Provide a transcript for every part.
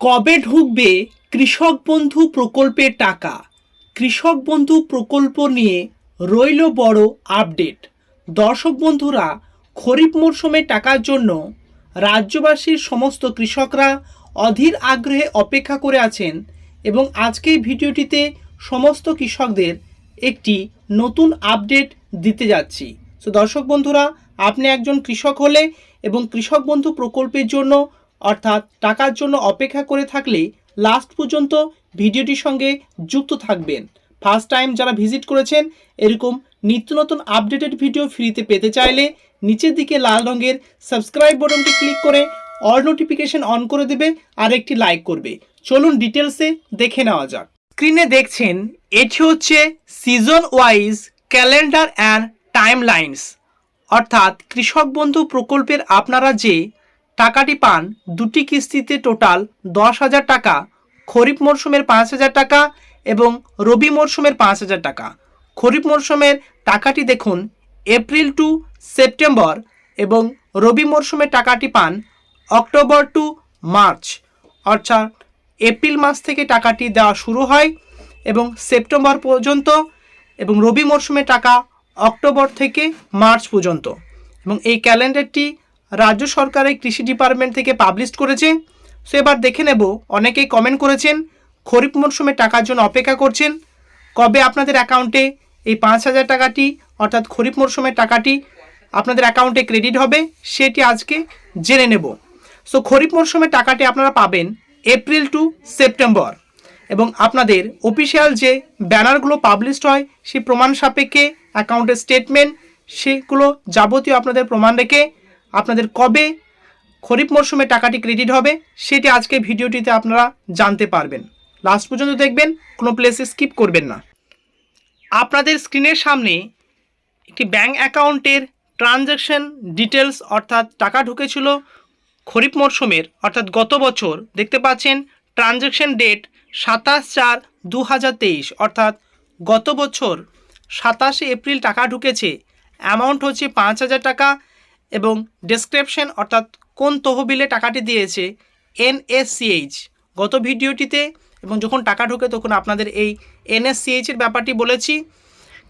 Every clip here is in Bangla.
কবে ঢুকবে কৃষক বন্ধু প্রকল্পের টাকা? কৃষক বন্ধু প্রকল্প নিয়ে রইল বড় আপডেট। দর্শক বন্ধুরা, খরিফ মরশুমে টাকার জন্য রাজ্যবাসীর সমস্ত কৃষকরা অধীর আগ্রহে অপেক্ষা করে আছেন এবং আজকে এই ভিডিওটিতে সমস্ত কৃষকদের একটি নতুন আপডেট দিতে যাচ্ছি। তো দর্শক বন্ধুরা, আপনি একজন কৃষক হলে এবং কৃষক বন্ধু প্রকল্পের জন্য অর্থাৎ টাকার জন্য অপেক্ষা করে থাকলে লাস্ট পর্যন্ত ভিডিওটির সঙ্গে যুক্ত থাকবেন। ফার্স্ট টাইম যারা ভিজিট করেছেন, এরকম নিত্য নতুন আপডেটেড ভিডিও ফ্রিতে পেতে চাইলে নিচের দিকে লাল রঙের সাবস্ক্রাইব বাটনটি ক্লিক করে অল নোটিফিকেশন অন করে দেবে আর একটি লাইক করবে। চলুন ডিটেলসে দেখে নেওয়া যাক। স্ক্রিনে দেখছেন, এটি হচ্ছে season wise calendar and time lines অর্থাৎ কৃষক বন্ধু প্রকল্পের আপনারা যে টাকাটি পান। দুটি কিস্তিতে টোটাল দশ হাজার টাকা, খরিফ মরশুমের পাঁচ হাজার টাকা এবং রবি মরশুমের পাঁচ হাজার টাকা। খরিফ মরশুমের টাকাটি দেখুন, এপ্রিল টু সেপ্টেম্বর এবং রবি মরশুমের টাকাটি পান অক্টোবর টু মার্চ। অর্থাৎ এপ্রিল মাস থেকে টাকাটি দেওয়া শুরু হয় এবং সেপ্টেম্বর পর্যন্ত এবং রবি মরশুমে টাকা অক্টোবর থেকে মার্চ পর্যন্ত। এবং এই ক্যালেন্ডারটি রাজ্য সরকারের কৃষি ডিপার্টমেন্ট থেকে পাবলিশ করেছে। সো এবার দেখে নেব, অনেকেই কমেন্ট করেছেন, খরিফ মরশুমে টাকার জন্য অপেক্ষা করছেন। কবে আপনাদের অ্যাকাউন্টে এই পাঁচ হাজার টাকাটি, অর্থাৎ খরিফ মরশুমের টাকাটি আপনাদের অ্যাকাউন্টে ক্রেডিট হবে, সেটি আজকে জেনে নেব। সো খরিফ মরশুমের টাকাটি আপনারা পাবেন এপ্রিল টু সেপ্টেম্বর এবং আপনাদের অফিসিয়াল যে ব্যানারগুলো পাবলিশড হয়, সেই প্রমাণ সাপেক্ষে অ্যাকাউন্টের স্টেটমেন্ট সেগুলো যাবতীয় আপনাদের প্রমাণ রেখে আপনাদের কবে খরিফ মরশুমে টাকাটি ক্রেডিট হবে সেটি আজকে ভিডিওটিতে আপনারা জানতে পারবেন। লাস্ট পর্যন্ত দেখবেন, কোনো প্লেসে স্কিপ করবেন না। আপনাদের স্ক্রিনের সামনে একটি ব্যাঙ্ক অ্যাকাউন্টের ট্রানজ্যাকশন ডিটেলস অর্থাৎ টাকা ঢুকেছিল খরিফ মরশুমের, অর্থাৎ গত বছর। দেখতে পাচ্ছেন ট্রানজ্যাকশন ডেট সাতাশ চার দু অর্থাৎ গত বছর সাতাশে এপ্রিল টাকা ঢুকেছে। অ্যামাউন্ট হচ্ছে পাঁচ হাজার টাকা। এবং ডেসক্রিপশন অর্থাৎ কোন তহবিলে টাকাটি দিয়েছে এনএসসিএইচ। গত ভিডিওটিতে এবং যখন টাকা ঢোকে তখন আপনাদের এই এনএসসিএইচের ব্যাপারটি বলেছি।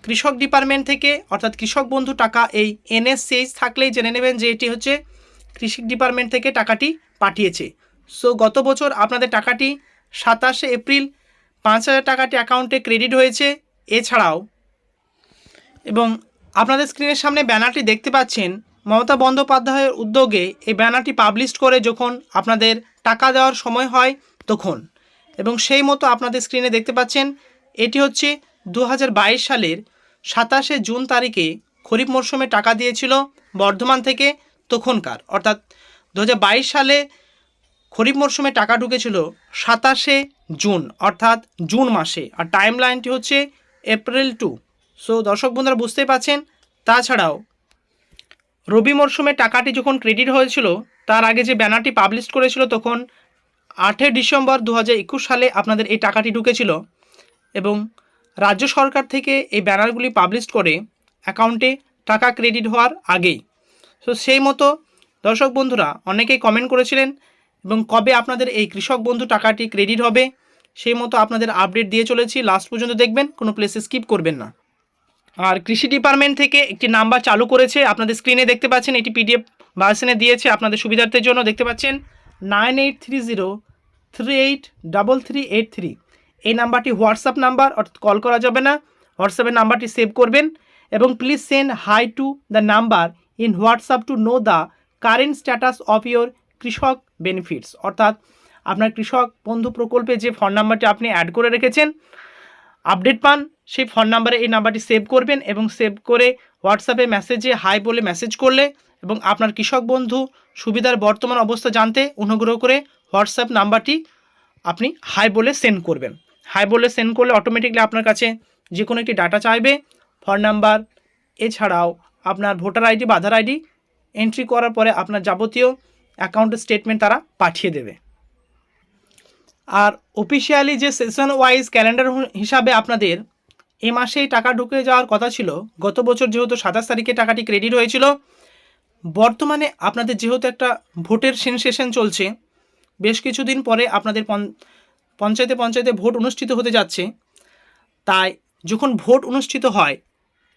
কৃষক ডিপার্টমেন্ট থেকে অর্থাৎ কৃষক বন্ধু টাকা এই এনএসসিএইচ থাকলেই জেনে নেবেন যে এটি হচ্ছে কৃষি ডিপার্টমেন্ট থেকে টাকাটি পাঠিয়েছে। সো গত বছর আপনাদের টাকাটি সাতাশে এপ্রিল পাঁচ হাজার টাকাটি অ্যাকাউন্টে ক্রেডিট হয়েছে। এছাড়াও এবং আপনাদের স্ক্রিনের সামনে ব্যানারটি দেখতে পাচ্ছেন মমতা বন্দ্যোপাধ্যায়ের উদ্যোগে এই ব্যানারটি পাবলিশ করে যখন আপনাদের টাকা দেওয়ার সময় হয় তখন। এবং সেই মতো আপনাদের স্ক্রিনে দেখতে পাচ্ছেন, এটি হচ্ছে দু হাজার বাইশ সালের সাতাশে জুন তারিখে খরিফ মরশুমে টাকা দিয়েছিল বর্ধমান থেকে তখনকার। অর্থাৎ দু হাজার বাইশ সালে খরিফ মরশুমে টাকা ঢুকেছিল সাতাশে জুন, অর্থাৎ জুন মাসে। আর টাইম লাইনটি হচ্ছে এপ্রিল টু সো দর্শক বন্ধুরা বুঝতেই পারছেন, তাছাড়াও রবি মরশুমে টাকাটি যখন ক্রেডিট হয়েছিল, তার আগে যে ব্যানারটি পাবলিশ করেছিল তখন আটই ডিসেম্বর দু হাজার একুশ সালে আপনাদের এই টাকাটি ঢুকেছিল এবং রাজ্য সরকার থেকে এই ব্যানারগুলি পাবলিশ করে অ্যাকাউন্টে টাকা ক্রেডিট হওয়ার আগেই। তো সেই মতো, দর্শক বন্ধুরা, অনেকেই কমেন্ট করেছিলেন এবং কবে আপনাদের এই কৃষক বন্ধু টাকাটি ক্রেডিট হবে, সেই মতো আপনাদের আপডেট দিয়ে চলেছি। লাস্ট পর্যন্ত দেখবেন, কোনো প্লেসে স্কিপ করবেন না। আর কৃষি ডিপার্টমেন্ট থেকে একটি নাম্বার চালু করেছে। আপনাদের স্ক্রিনে দেখতে পাচ্ছেন, এটি পিডিএফ ভার্সনে দিয়েছে। আপনাদের সুবিধার্থের জন্য দেখতে পাচ্ছেন, nine eight three zero three eight double three eight three. এই নাম্বারটি হোয়াটসঅ্যাপ নাম্বার, অর্থাৎ কল করা যাবে না। হোয়াটসঅ্যাপের নাম্বারটি সেভ করবেন এবং please send hi to the number in WhatsApp to know the current status of your কৃষক বেনিফিটস অর্থাৎ আপনার কৃষক বন্ধু প্রকল্পে যে ফোন নাম্বারটি আপনি অ্যাড করে রেখেছেন আপডেট পান। সেই ফোন নাম্বারে এই নাম্বারটি সেভ করবেন এবং সেভ করে হোয়াটসঅ্যাপে মেসেজে হাই বলে মেসেজ করলে এবং আপনার কৃষক বন্ধু সুবিধার বর্তমান অবস্থা জানতে অনুগ্রহ করে হোয়াটসঅ্যাপ নাম্বারটি আপনি হাই বলে সেন্ড করবেন। হাই বলে সেন্ড করলে অটোমেটিকলি আপনার কাছে যে কোনো একটি ডাটা চাইবে। ফোন নাম্বার এছাড়াও আপনার ভোটার আইডি বা আধার আইডি এন্ট্রি করার পরে আপনার যাবতীয় অ্যাকাউন্টের স্টেটমেন্ট তারা পাঠিয়ে দেবে। আর অফিসিয়ালি যে সেশন ওয়াইজ ক্যালেন্ডার হিসাবে আপনাদের এ মাসেই টাকা ঢুকে যাওয়ার কথা ছিল। গত বছর যেহেতু সাতাশ তারিখে টাকাটি ক্রেডিট হয়েছিল, বর্তমানে আপনাদের যেহেতু একটা ভোটের সেনসেশন চলছে, বেশ কিছুদিন পরে আপনাদের পঞ্চ- পঞ্চায়েতে পঞ্চায়েতে ভোট অনুষ্ঠিত হতে যাচ্ছে। তাই যখন ভোট অনুষ্ঠিত হয়,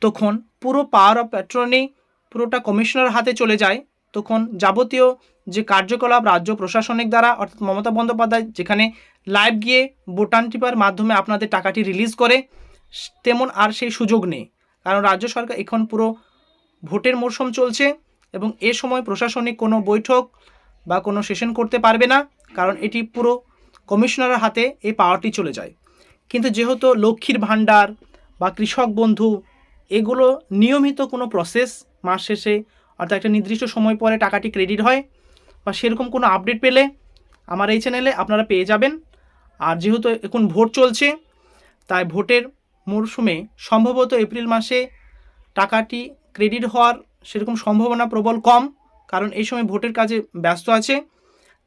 তখন পুরো পাওয়ার অফ প্যাট্রনি পুরোটা কমিশনার হাতে চলে যায়। তখন যাবতীয় যে কার্যকলাপ রাজ্য প্রশাসনিক দ্বারা, অর্থাৎ মমতা বন্দ্যোপাধ্যায় যেখানে লাইভ গিয়ে বোটান টিপার মাধ্যমে আপনাদের টাকাটি রিলিজ করে তেমন আর সেই সুযোগ নেই। কারণ রাজ্য সরকার এখন পুরো ভোটের মরশুম চলছে এবং এ সময় প্রশাসনিক কোনো বৈঠক বা কোনো সেশন করতে পারবে না, কারণ এটি পুরো কমিশনারের হাতে এই পাওয়ারটি চলে যায়। কিন্তু যেহেতু লক্ষ্মীর ভাণ্ডার বা কৃষক বন্ধু, এগুলো নিয়মিত কোনো প্রসেস মাস শেষে অর্থাৎ একটা নির্দিষ্ট সময় পরে টাকাটি ক্রেডিট হয় বা সেরকম কোনো আপডেট পেলে আমার এই চ্যানেলে আপনারা পেয়ে যাবেন। আর যেহেতু এখন ভোট চলছে, তাই ভোটের মরশুমে সম্ভবত এপ্রিল মাসে টাকাটি ক্রেডিট হওয়ার সেরকম সম্ভাবনা প্রবল কম, কারণ এই সময় ভোটের কাজে ব্যস্ত আছে।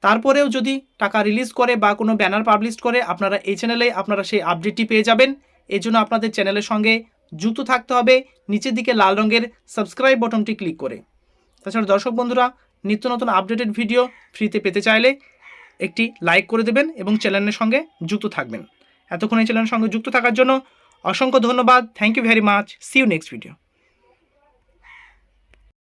তারপরেও যদি টাকা রিলিজ করে বা কোনো ব্যানার পাবলিশ করে, আপনারা এই চ্যানেলে আপনারা সেই আপডেটটি পেয়ে যাবেন। এই জন্য আপনাদের চ্যানেলের সঙ্গে যুক্ত থাকতে হবে, নিচের দিকে লাল রঙের সাবস্ক্রাইব বটনটি ক্লিক করে। তাছাড়া দর্শক বন্ধুরা, নিত্য নতুন আপডেটেড ভিডিও ফ্রিতে পেতে চাইলে একটি লাইক করে দেবেন এবং চ্যানেলের সঙ্গে যুক্ত থাকবেন। এতক্ষণ এই চ্যানেলের সঙ্গে যুক্ত থাকার জন্য অসংখ্য ধন্যবাদ। Thank you very much see you next video